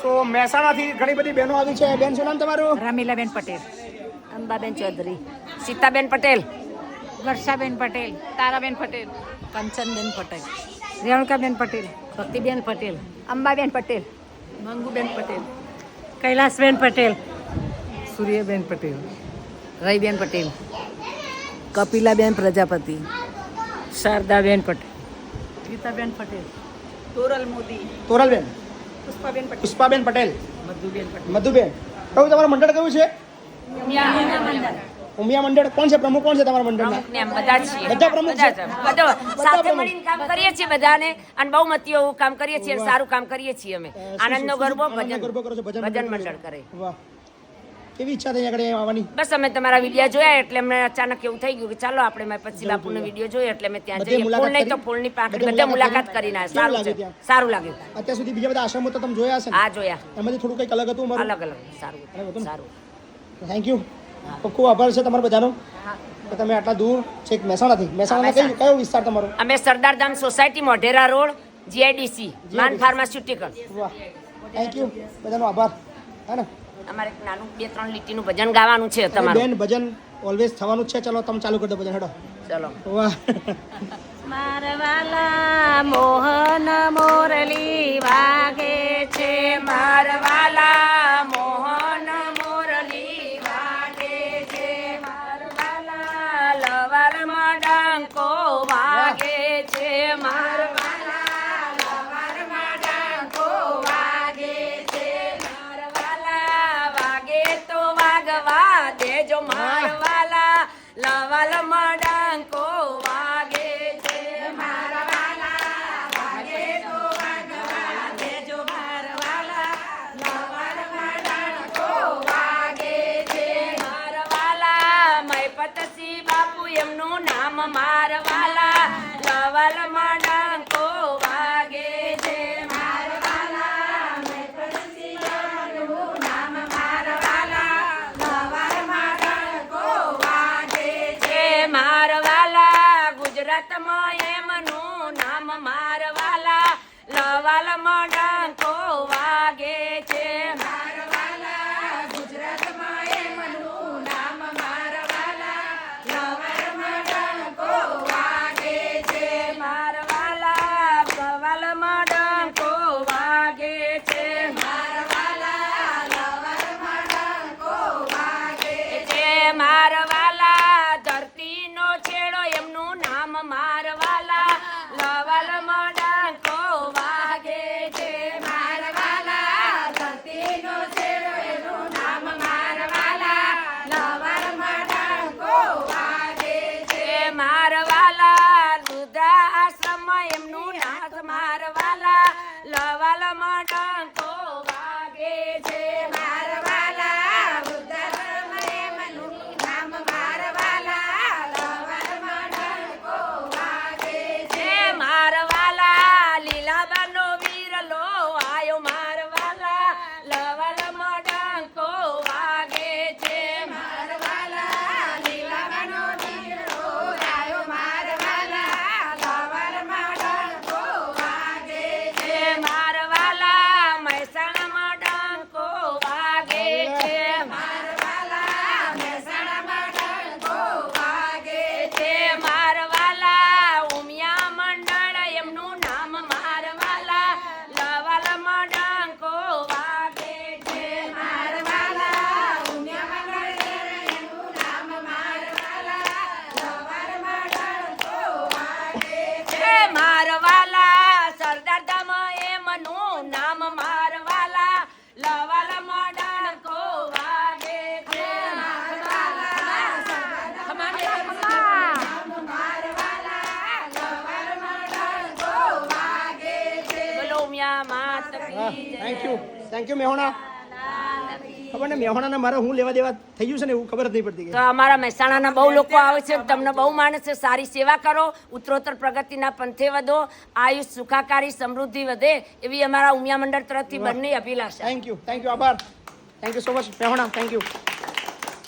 સો મહેસાણાથી ઘણી બધી બહેનો આવી છે. બેન શું નામ તમારું? રમીલાબેન પટેલ. અંબાબેન ચૌધરી. સીતાબેન પટેલ. વર્ષાબેન પટેલ તારાબેન પટેલ કંચનબેન પટેલ. રેણુકાબેન પટેલ ભક્તિબેન પટેલ અંબાબેન પટેલ. મંગુબેન પટેલ કૈલાસબેન પટેલ સૂર્યબેન પટેલ રહીબેન પટેલ કપિલાબેન પ્રજાપતિ. શારદાબેન પટેલ ગીતાબેન પટેલ તોરલ મોદી. પટેલ પુષ્પાબેન પટેલ. મધુબેન કયું તમારું મંડળ કયું છે? ઉમિયા મંડળ. કોણ છે પ્રમુખ? કોણ છે તમારા મંડળના? બધા છીએ. બધા પ્રમુખ છે? બધા સાથે મળીને કામ કરીએ છીએ બધાને. અને બહુ મતીઓ કામ કરીએ છીએ સારું કામ કરીએ છીએ અમે. આનંદનો ગરબો ભજન. ગરબો કરો છો, ભજન મંડળ કરે. વાહ. કેવી ઈચ્છા થઈ આગળ આવવાની? બસ અમે તમારા વિડિયા જોયા એટલે અમને અચાનક એવું થઈ ગયું કે ચાલો આપણે મેં પછી બાપુનો વીડિયો જોયો એટલે મેં ત્યાં જઈએ. ફૂલ નહીં તો? ફૂલની પાંખડી બધા મુલાકાત મુલાકાત કરી? કરીને આવ્યા. સારું લાગે છે સારું લાગ્યું અત્યાર સુધી બીજા બધા આશ્રમો તો તમે જોયા હશે હા જોયા. એમાંથી થોડું કંઈક અલગ હતું અલગ અલગ. સારું? સારું. થેન્ક યુ ખૂબ ખૂબ આભાર છે તમારો બધાનો. કે તમે આટલા દૂર છેક મહેસાણાથી. મહેસાણા કયો કયો વિસ્તાર તમારો? અમે Sardardham society Modhera road GIDC માન ફાર્માસ્યુટિકલ. વાહ. થેન્ક યુ બધાનો આભાર. હે ને? અમારે એક નાનું બે ત્રણ લીટીનું ભજન ગાવાનું છે તમારું. બેન ભજન ઓલવેઝ થવાનું છે. ચલો તમે ચાલુ કરી દો ભજન. હેડો. ચલો. વાહ. મારવાલા મોહન મોરલી વાગે છે મારવાલા નામ મારવાલા લવલ ડંકો વાગે છે. મારવાલા ગુજરાતમાં એમનું નામ મારવાલા લવાલમાં ડંકો વાગે છે. મારવાલા થેન્ક યુ થેન્ક યુ મેહોણા ખબર ને મેહોણાને મારા હું લેવા દેવા થઈ ગયું છે ને એવું ખબર જ નહીં પડતી તો અમારા મહેસાણાના બહુ લોકો આવે છે તમને બહુ માને છે સારી સેવા કરો ઉત્તરોત્તર પ્રગતિના પંથે વધો આયુષ સુખાકારી સમૃદ્ધિ વધે એવી અમારા ઉમિયા મંડળ તરફથી બંને અભિલાષા. થેન્ક યુ થેન્ક યુ આભાર. Thank you so much મેહોણા thank you